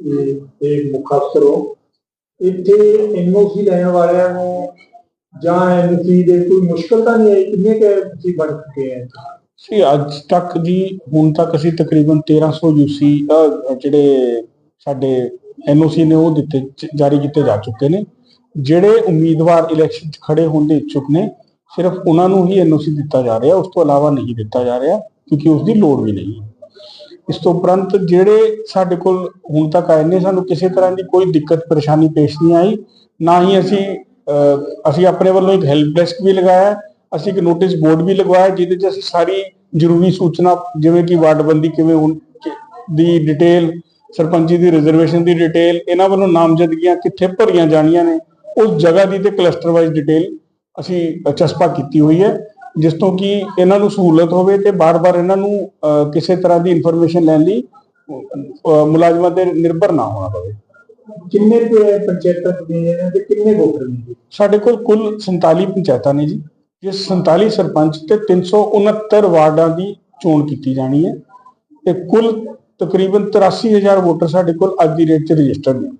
ਇਹ ਮੁੱਖ ਅਫਸਰ ਹੋ। ਇੱਥੇ ਐਨਓਸੀ ਲੈਣ ਵਾਲਿਆਂ ਨੂੰ ਜਾਂ ਐਨਓਸੀ ਦੇ ਕੋਈ ਮੁਸ਼ਕਲ ਤਾਂ ਨਹੀਂ ਆਈ? ਕਿੰਨੇ ਕਿ ਤੁਸੀਂ ਬਣ ਚੁੱਕੇ ਹੈ ਸੀ ਅੱਜ ਤੱਕ ਜੀ, ਹੁਣ ਤੱਕ ਅਸੀਂ ਤਕਰੀਬਨ 1300 ਯੂਸੀ ਜਿਹੜੇ ਸਾਡੇ ਐਨਓਸੀ ਨੇ ਉਹ ਦਿੱਤੇ ਜਾਰੀ ਕੀਤੇ ਜਾ ਚੁੱਕੇ ਨੇ। ਜਿਹੜੇ ਉਮੀਦਵਾਰ ਇਲੈਕਸ਼ਨ 'ਚ ਖੜੇ ਹੋਣ ਦੇ ਇੱਛੁਕ ਨੇ, ਸਿਰਫ ਉਹਨਾਂ ਨੂੰ ਹੀ ਐਨਓਸੀ ਦਿੱਤਾ ਜਾ ਰਿਹਾ, ਉਸ ਤੋਂ ਇਲਾਵਾ ਨਹੀਂ ਦਿੱਤਾ ਜਾ ਰਿਹਾ, ਕਿਉਂਕਿ ਉਸ ਦੀ ਲੋੜ ਵੀ ਨਹੀਂ ਹੈ। ਇਸ ਤੋਂ ਉਪਰੰਤ ਜਿਹੜੇ ਸਾਡੇ ਕੋਲ ਹੁਣ ਤੱਕ ਆਏ ਨੇ, ਸਾਨੂੰ ਕਿਸੇ ਤਰ੍ਹਾਂ ਦੀ ਕੋਈ ਦਿੱਕਤ, ਪਰੇਸ਼ਾਨੀ ਪੇਸ਼ ਨਹੀਂ ਆਈ। ਨਾ ਹੀ ਅਸੀਂ ਅਸੀਂ ਆਪਣੇ ਵੱਲੋਂ ਇੱਕ ਹੈਲਪ ਡੈਸਕ ਵੀ ਲਗਾਇਆ, ਅਸੀਂ ਇੱਕ ਨੋਟਿਸ ਬੋਰਡ ਵੀ ਲਗਵਾਇਆ, ਜਿਹਦੇ 'ਚ ਅਸੀਂ ਸਾਰੀ ਜ਼ਰੂਰੀ ਸੂਚਨਾ, ਜਿਵੇਂ ਕਿ ਵਾਰਡਬੰਦੀ ਕਿਵੇਂ ਹੁਣ ਦੀ ਡਿਟੇਲ ਸਰਪੰਚੀ ਦੀ ਰਿਜ਼ਰਵੇਸ਼ਨ ਦੀ ਡਿਟੇਲ ਇਹਨਾਂ ਵੱਲੋਂ ਨਾਮਜ਼ਦਗੀਆਂ ਕਿੱਥੇ ਭਰੀਆਂ ਜਾਣੀਆਂ ਨੇ, ਉਸ ਜਗ੍ਹਾ ਦੀ ਤੇ ਕਲਸਟਰ ਵਾਈਜ਼ ਡਿਟੇਲ ਅਸੀਂ ਚਸਪਾ ਕੀਤੀ ਹੋਈ ਹੈ। ਜਿਸ ਤੋਂ ਕਿ ਇਹਨਾਂ ਨੂੰ ਸਹੂਲਤ ਹੋਵੇ ਤੇ ਬਾਰ-ਬਾਰ ਇਹਨਾਂ ਨੂੰ ਕਿਸੇ ਤਰ੍ਹਾਂ ਦੀ ਇਨਫੋਰਮੇਸ਼ਨ ਲੈਣ ਲਈ ਮੁਲਾਜ਼ਮਾਂ ਤੇ ਨਿਰਭਰ ਨਾ ਹੋਣਾ ਪਵੇ। ਕਿੰਨੇ ਪੰਚਾਇਤਾਂ ਨੇ ਦੇ? ਕਿੰਨੇ ਵੋਟਰ ਨੇ? ਸਾਡੇ ਕੋਲ ਕੁੱਲ 47 ਪੰਚਾਇਤਾਂ ਨੇ ਜੀ। ਜਿਸ 47 ਸਰਪੰਚ ਤੇ 369 ਵਾਰਡਾਂ ਦੀ ਚੋਣ ਕੀਤੀ ਜਾਣੀ ਹੈ। ਤੇ ਕੁੱਲ ਤਕਰੀਬਨ 83000 ਵੋਟਰ ਸਾਡੇ ਕੋਲ ਅੱਜ ਦੀ ਡੇਟ 'ਚ ਰਜਿਸਟਰਡ ਨੇ।